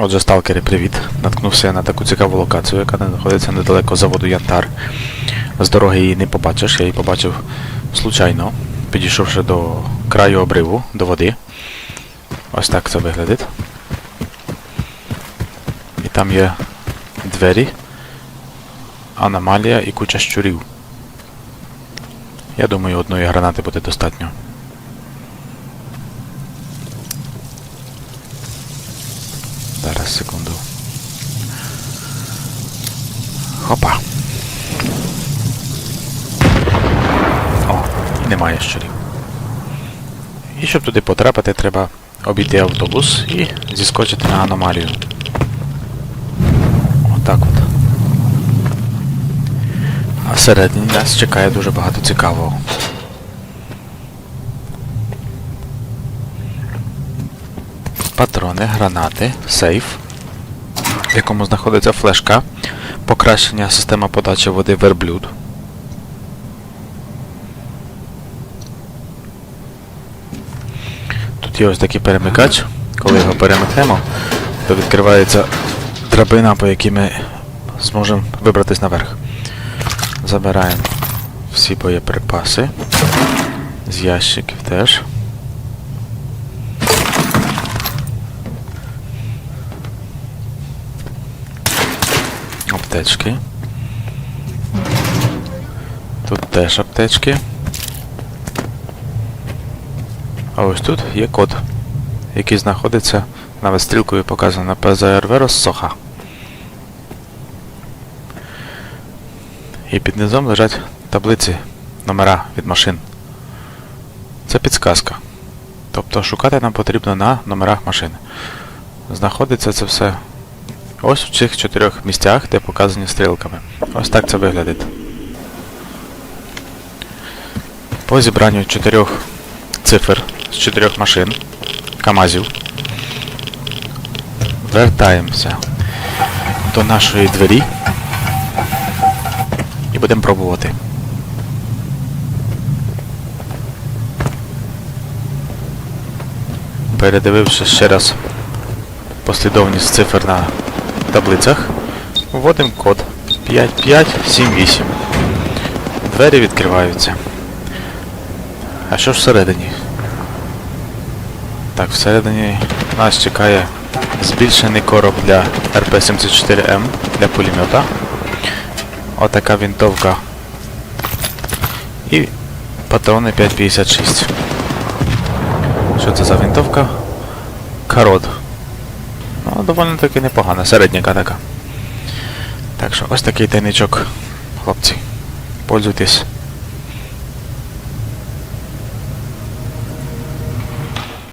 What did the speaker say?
Отже, сталкери, привіт. Наткнувся я на таку цікаву локацію, яка знаходиться недалеко заводу Янтар. З дороги її не побачиш, я її побачив случайно, підійшовши до краю обриву, до води. Ось так це виглядить. І там є двері, аномалія і куча щурів. Я думаю, одної гранати буде достатньо. Зараз, секунду. Хопа. О, немає щурів. І щоб туди потрапити, треба обійти автобус і зіскочити на аномалію. Отак от. А всередині нас чекає дуже багато цікавого. Патрони, гранати, сейф, в якому знаходиться флешка, покращення системи подачі води верблюд. Тут є ось такий перемикач. Коли його перемикнемо, то відкривається драбина, по якій ми зможемо вибратись наверх. Забираємо всі боєприпаси. З ящиків теж. Аптечки. Тут теж аптечки. А ось тут є код, який знаходиться навіть стрілкою показано на ПЗРВ Соха. І під низом лежать таблиці, номера від машин. Це підсказка. Тобто шукати нам потрібно на номерах машин. Знаходиться це все ось в цих чотирьох місцях, де показані стрілками. Ось так це виглядить. По зібранню чотирьох цифр з чотирьох машин, КАМАЗів, вертаємося до нашої двері і будемо пробувати. Передививши ще раз послідовність цифр на таблицях, вводимо код 5578. Двері відкриваються. А що ж всередині? Так, всередині нас чекає збільшений короб для РП-74М для пулемета. Отака винтовка. І патрони 5.56. Що це за винтовка? Карод. Ну, доволі таки непогана, середняка така. Так що ось такий тайничок, хлопці. Пользуйтесь.